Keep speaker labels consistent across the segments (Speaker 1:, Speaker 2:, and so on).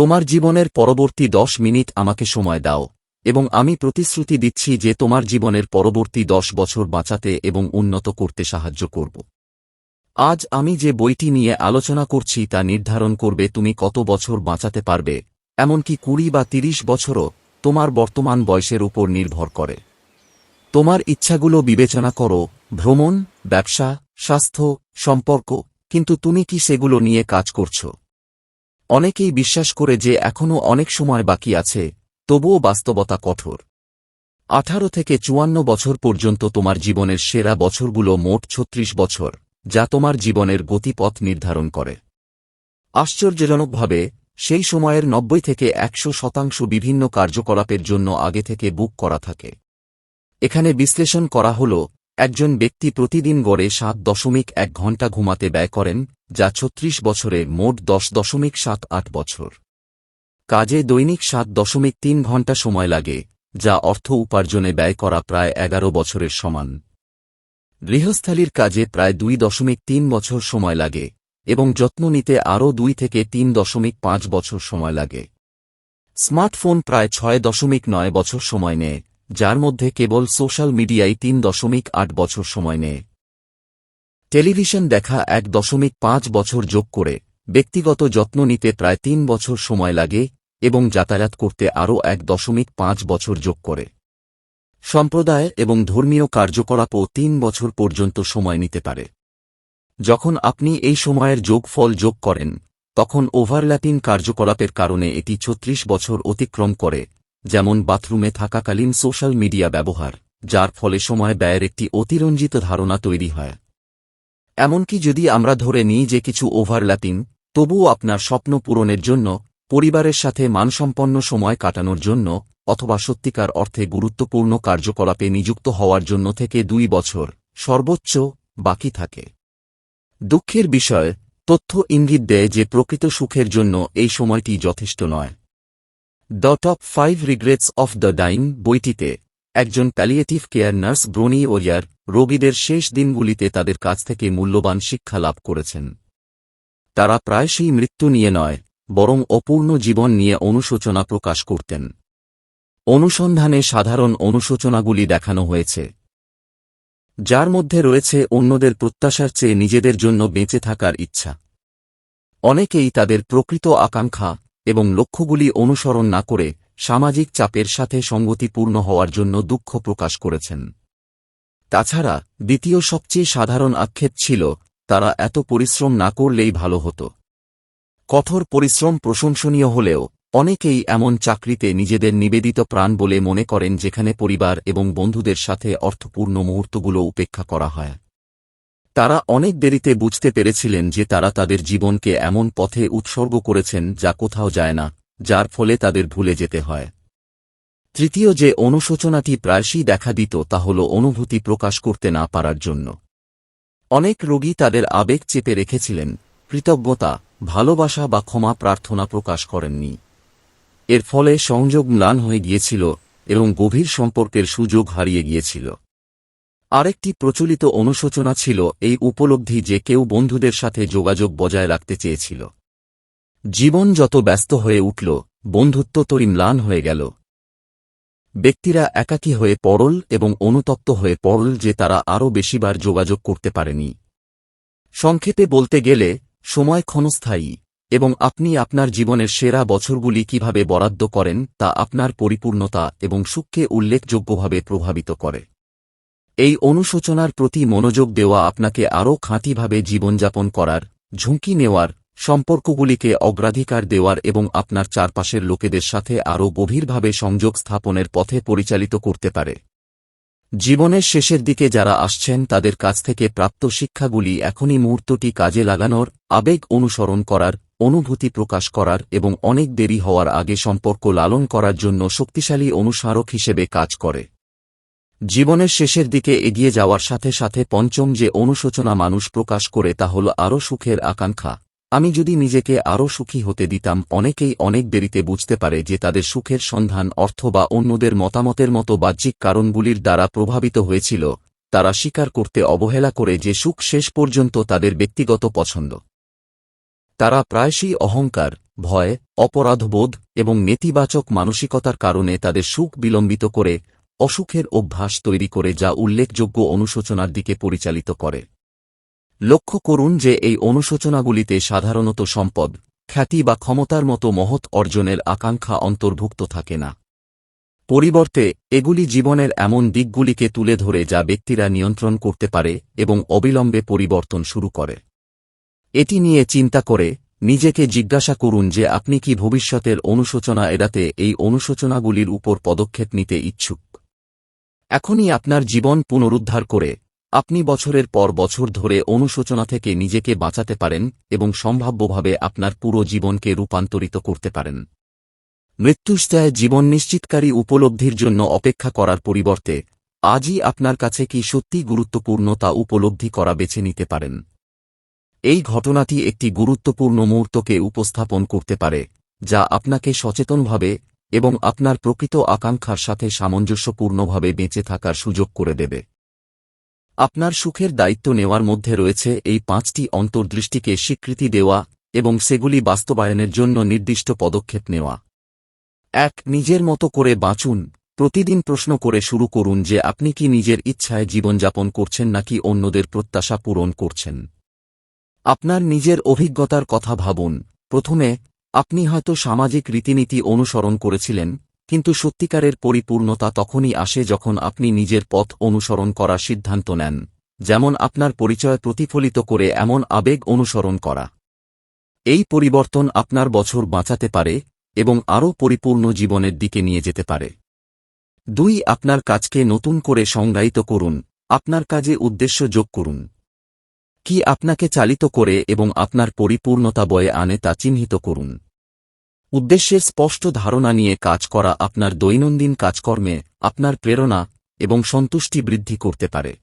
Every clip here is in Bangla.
Speaker 1: তোমার জীবনের পরবর্তী দশ মিনিট আমাকে সময় দাও, এবং আমি প্রতিশ্রুতি দিচ্ছি যে তোমার জীবনের পরবর্তী দশ বছর বাঁচাতে এবং উন্নত করতে সাহায্য করব। আজ আমি যে বইটি নিয়ে আলোচনা করছি তা নির্ধারণ করবে তুমি কত বছর বাঁচাতে পারবে, এমনকি কুড়ি বা তিরিশ বছরও তোমার বর্তমান বয়সের উপর নির্ভর করে। তোমার ইচ্ছাগুলো বিবেচনা করো, ভ্রমণ, ব্যবসা, স্বাস্থ্য, সম্পর্ক, কিন্তু তুমি কি সেগুলো নিয়ে কাজ করছ? অনেকেই বিশ্বাস করে যে এখনও অনেক সময় বাকি আছে, তবুও বাস্তবতা কঠোর। আঠারো থেকে চুয়ান্ন বছর পর্যন্ত তোমার জীবনের সেরা বছরগুলো মোট ছত্রিশ বছর, যা তোমার জীবনের গতিপথ নির্ধারণ করে। আশ্চর্যজনকভাবে, সেই সময়ের নব্বই থেকে একশো শতাংশ বিভিন্ন কার্যকলাপের জন্য আগে থেকে বুক করা থাকে। এখানে বিশ্লেষণ করা হল একজন ব্যক্তি প্রতিদিন গড়ে সাত দশমিক এক ঘণ্টা ঘুমাতে ব্যয় করেন, যা ছত্রিশ বছরে মোট দশ দশমিক সাত আট বছর। কাজে দৈনিক সাত দশমিক তিন ঘণ্টা সময় লাগে, যা অর্থ উপার্জনে ব্যয় করা প্রায় এগারো বছরের সমান। গৃহস্থালির কাজে প্রায় দুই দশমিক তিন বছর সময় লাগে, এবং যত্ন নিতে আরও দুই থেকে তিন দশমিক পাঁচ বছর সময় লাগে। স্মার্টফোন প্রায় ছয় দশমিক নয় বছর সময় নেয় যার মধ্যে কেবল সোশ্যাল মিডিয়ায় তিন দশমিক আট বছর সময় নেয়। টেলিভিশন দেখা এক দশমিক পাঁচ বছর যোগ করে, ব্যক্তিগত যত্ন নিতে প্রায় তিন বছর সময় লাগে এবং যাতায়াত করতে আরও এক দশমিক পাঁচ বছর যোগ করে। সম্প্রদায় এবং ধর্মীয় কার্যকলাপও তিন বছর পর্যন্ত সময় নিতে পারে। যখন আপনি এই সময়ের যোগফল যোগ করেন, তখন ওভারল্যাপিং কার্যকলাপের কারণে এটি ছত্রিশ বছর অতিক্রম করে যেমন বাথরুমে থাকাকালীন সোশ্যাল মিডিয়া ব্যবহার, যার ফলে সময় ব্যয়ের একটি অতিরঞ্জিত ধারণা তৈরি হয়। এমনকি যদি আমরা ধরে নিই যে কিছু ওভারল্যাপিং, তবুও আপনার স্বপ্ন পূরণের জন্য, পরিবারের সাথে মানসম্পন্ন সময় কাটানোর জন্য, অথবা সত্যিকার অর্থে গুরুত্বপূর্ণ কার্যকলাপে নিযুক্ত হওয়ার জন্য থেকে দুই বছর, সর্বোচ্চ, বাকি থাকে। দুঃখের বিষয়, তথ্য ইঙ্গিত দেয় যে প্রকৃত সুখের জন্য এই সময়টি যথেষ্ট নয়। The top five regrets of the dying বইটিতে, একজন palliative care nurse Bronnie Ware রোগীদের শেষ দিনগুলিতে তাদের কাছ থেকে মূল্যবান শিক্ষা লাভ করেছেন। তারা প্রায়শই মৃত্যু নিয়ে নয়, বরং অপূর্ণ জীবন নিয়ে অনুশোচনা প্রকাশ করতেন। অনুসন্ধানে সাধারণ অনুশোচনাগুলি দেখানো হয়েছে। যার মধ্যে রয়েছে অন্যদের প্রত্যাশার চেয়ে নিজেদের জন্য বেঁচে থাকার ইচ্ছা। অনেকেই তাদের প্রকৃত আকাঙ্ক্ষা এবং লক্ষ্যগুলি অনুসরণ না করে সামাজিক চাপের সাথে সঙ্গতিপূর্ণ হওয়ার জন্য দুঃখ প্রকাশ করেছেন। তাছাড়া, দ্বিতীয় সবচেয়ে সাধারণ আক্ষেপ ছিল, তারা এত পরিশ্রম না করলেই ভালো হতো। কঠোর পরিশ্রম প্রশংসনীয় হলেও, অনেকেই এমন চাকরিতে নিজেদের নিবেদিত প্রাণ বলে মনে করেন যেখানে পরিবার এবং বন্ধুদের সাথে অর্থপূর্ণ মুহূর্তগুলো উপেক্ষা করা হয়। তারা অনেক দেরিতে বুঝতে পেরেছিলেন যে তারা তাদের জীবনকে এমন পথে উৎসর্গ করেছেন যা কোথাও যায় না, যার ফলে তাদের ভুলে যেতে হয়। তৃতীয় যে অনুশোচনাটি প্রায়শই দেখা দিত তা হল অনুভূতি প্রকাশ করতে না পারার জন্য। অনেক রোগী তাদের আবেগ চেপে রেখেছিলেন, কৃতজ্ঞতা, ভালোবাসা বা ক্ষমা প্রার্থনা প্রকাশ করেননি। এর ফলে সংযোগ ম্লান হয়ে গিয়েছিল এবং গভীর সম্পর্কের সুযোগ হারিয়ে গিয়েছিল। আরেকটি প্রচলিত অনুশোচনা ছিল এই উপলব্ধি যে কেউ বন্ধুদের সাথে যোগাযোগ বজায় রাখতে চেয়েছিল। জীবন যত ব্যস্ত হয়ে উঠল, বন্ধুত্ব তরি ম্লান হয়ে গেল। ব্যক্তিরা একাকী হয়ে পড়ল এবং অনুতপ্ত হয়ে পড়ল যে তারা আরও বেশিবার যোগাযোগ করতে পারেনি। সংক্ষেপে বলতে গেলে, সময় ক্ষণস্থায়ী, এবং আপনি আপনার জীবনের সেরা বছরগুলি কীভাবে বরাদ্দ করেন তা আপনার পরিপূর্ণতা এবং সুখকে উল্লেখযোগ্যভাবে প্রভাবিত করে। এই অনুশোচনার প্রতি মনোযোগ দেওয়া আপনাকে আরও খাঁটিভাবে জীবনযাপন করার, ঝুঁকি নেওয়ার, সম্পর্কগুলিকে অগ্রাধিকার দেওয়ার এবং আপনার চারপাশের লোকেদের সাথে আরও গভীরভাবে সংযোগ স্থাপনের পথে পরিচালিত করতে পারে। জীবনের শেষের দিকে যারা আসছেন তাদের কাছ থেকে প্রাপ্ত শিক্ষাগুলি এখনই মুহূর্তটি কাজে লাগানোর, আবেগ অনুসরণ করার, অনুভূতি প্রকাশ করার এবং অনেক দেরি হওয়ার আগে সম্পর্ক লালন করার জন্য শক্তিশালী অনুস্মারক হিসেবে কাজ করে। জীবনের শেষের দিকে এগিয়ে যাওয়ার সাথে সাথে পঞ্চম যে অনুশোচনা মানুষ প্রকাশ করে তা হল আরও সুখের আকাঙ্ক্ষা। আমি যদি নিজেকে আরও সুখী হতে দিতাম, অনেকেই অনেক দেরিতে বুঝতে পারে যে তাদের সুখের সন্ধান অর্থ বা অন্যদের মতামতের মতো বাহ্যিক কারণগুলির দ্বারা প্রভাবিত হয়েছিল। তারা স্বীকার করতে অবহেলা করে যে সুখ শেষ পর্যন্ত তাদের ব্যক্তিগত পছন্দ। তারা প্রায়শই অহংকার, ভয়, অপরাধবোধ এবং নেতিবাচক মানসিকতার কারণে তাদের সুখ বিলম্বিত করে অসুখের অভ্যাস তৈরি করে যা উল্লেখযোগ্য অনুশোচনার দিকে পরিচালিত করে। লক্ষ্য করুন যে এই অনুশোচনাগুলিতে সাধারণত সম্পদ, খ্যাতি বা ক্ষমতার মতো মহৎ অর্জনের আকাঙ্ক্ষা অন্তর্ভুক্ত থাকে না। পরিবর্তে, এগুলি জীবনের এমন দিকগুলিকে তুলে ধরে যা ব্যক্তিরা নিয়ন্ত্রণ করতে পারে এবং অবিলম্বে পরিবর্তন শুরু করে। এটি নিয়ে চিন্তা করে, নিজেকে জিজ্ঞাসা করুন যে আপনি কি ভবিষ্যতের অনুশোচনা এড়াতে এই অনুশোচনাগুলির উপর পদক্ষেপ নিতে ইচ্ছুক। এখনই আপনার জীবন পুনরুদ্ধার করে। আপনি বছরের পর বছর ধরে অনুশোচনা থেকে নিজেকে বাঁচাতে পারেন এবং সম্ভাব্যভাবে আপনার পুরো জীবনকে রূপান্তরিত করতে পারেন। মৃত্যুষ্টায় জীবন নিশ্চিতকারী উপলব্ধির জন্য অপেক্ষা করার পরিবর্তে, আজই আপনার কাছে কি সত্যি গুরুত্বপূর্ণ তা উপলব্ধি করা বেছে নিতে পারেন। এই ঘটনাটি একটি গুরুত্বপূর্ণ মুহূর্তকে উপস্থাপন করতে পারে, যা আপনাকে সচেতনভাবে এবং আপনার প্রকৃত আকাঙ্ক্ষার সাথে সামঞ্জস্যপূর্ণভাবে বেঁচে থাকার সুযোগ করে দেবে। আপনার সুখের দায়িত্ব নেওয়ার মধ্যে রয়েছে এই পাঁচটি অন্তর্দৃষ্টিকে স্বীকৃতি দেওয়া এবং সেগুলি বাস্তবায়নের জন্য নির্দিষ্ট পদক্ষেপ নেওয়া। এক, নিজের মতো করে বাঁচুন। প্রতিদিন প্রশ্ন করে শুরু করুন যে আপনি কি নিজের ইচ্ছায় জীবনযাপন করছেন নাকি অন্যদের প্রত্যাশা পূরণ করছেন। আপনার নিজের অভিজ্ঞতার কথা ভাবুন। প্রথমে আপনি হয়তো সামাজিক রীতিনীতি অনুসরণ করেছিলেন, কিন্তু সত্যিকারের পরিপূর্ণতা তখনই আসে যখন আপনি নিজের পথ অনুসরণ করার সিদ্ধান্ত নেন, যেমন আপনার পরিচয় প্রতিফলিত করে এমন আবেগ অনুসরণ করা। এই পরিবর্তন আপনার বছর বাঁচাতে পারে এবং আরও পরিপূর্ণ জীবনের দিকে নিয়ে যেতে পারে। দুই, আপনার কাজকে নতুন করে সংজ্ঞায়িত করুন, আপনার কাজে উদ্দেশ্য যোগ করুন। কি আপনাকে চালিত করে এবং আপনার পরিপূর্ণতা বয়ে আনে তা চিহ্নিত করুন। উদ্দেশ্যের স্পষ্ট ধারণা নিয়ে কাজ করা আপনার দৈনন্দিন কাজকর্মে আপনার প্রেরণা এবং সন্তুষ্টি বৃদ্ধি করতে পারে।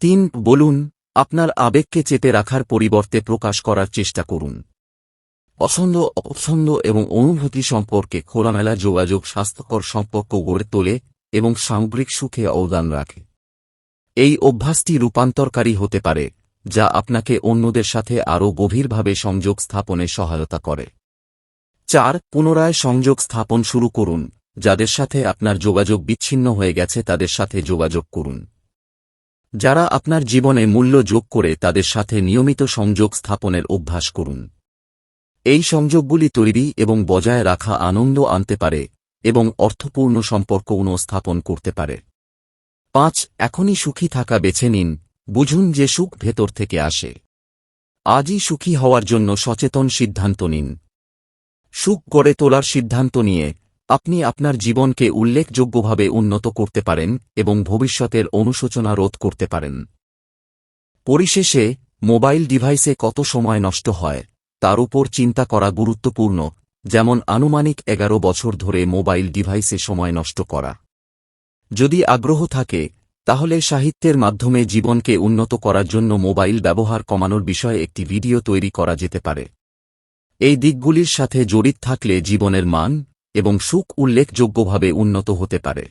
Speaker 1: তিন, বলুন, আপনার আবেগকে চেপে রাখার পরিবর্তে প্রকাশ করার চেষ্টা করুন। পছন্দ অপছন্দ এবং অনুভূতি সম্পর্কে খোলামেলা যোগাযোগ, স্বাস্থ্যকর সম্পর্ক গড়ে তোলে এবং সামগ্রিক সুখে অবদান রাখে। এই অভ্যাসটি রূপান্তরকারী হতে পারে, যা আপনাকে অন্যদের সাথে আরও গভীরভাবে সংযোগ স্থাপনে সহায়তা করে। চার, পুনরায় সংযোগ স্থাপন শুরু করুন, যাদের সাথে আপনার যোগাযোগ বিচ্ছিন্ন হয়ে গেছে তাদের সাথে যোগাযোগ করুন। যারা আপনার জীবনে মূল্য যোগ করে তাদের সাথে নিয়মিত সংযোগ স্থাপনের অভ্যাস করুন। এই সংযোগগুলি তৈরি এবং বজায় রাখা আনন্দ আনতে পারে এবং অর্থপূর্ণ সম্পর্ক স্থাপন করতে পারে। পাঁচ, এখনই সুখী থাকা বেছে নিন, বুঝুন যে সুখ ভেতর থেকে আসে। আজই সুখী হওয়ার জন্য সচেতন সিদ্ধান্ত নিন। সুখ গড়ে তোলার সিদ্ধান্ত নিয়ে, আপনি আপনার জীবনকে উল্লেখযোগ্যভাবে উন্নত করতে পারেন এবং ভবিষ্যতের অনুশোচনা রোধ করতে পারেন। পরিশেষে, মোবাইল ডিভাইসে কত সময় নষ্ট হয়, তার উপর চিন্তা করা গুরুত্বপূর্ণ, যেমন আনুমানিক এগারো বছর ধরে মোবাইল ডিভাইসে সময় নষ্ট করা। যদি আগ্রহ থাকে, তাহলে সাহিত্যের মাধ্যমে জীবনকে উন্নত করার জন্য মোবাইল ব্যবহার কমানোর বিষয়ে একটি ভিডিও তৈরি করা যেতে পারে। এই দিকগুলির সাথে জড়িত থাকলে জীবনের মান এবং সুখ উল্লেখযোগ্যভাবে উন্নত হতে পারে।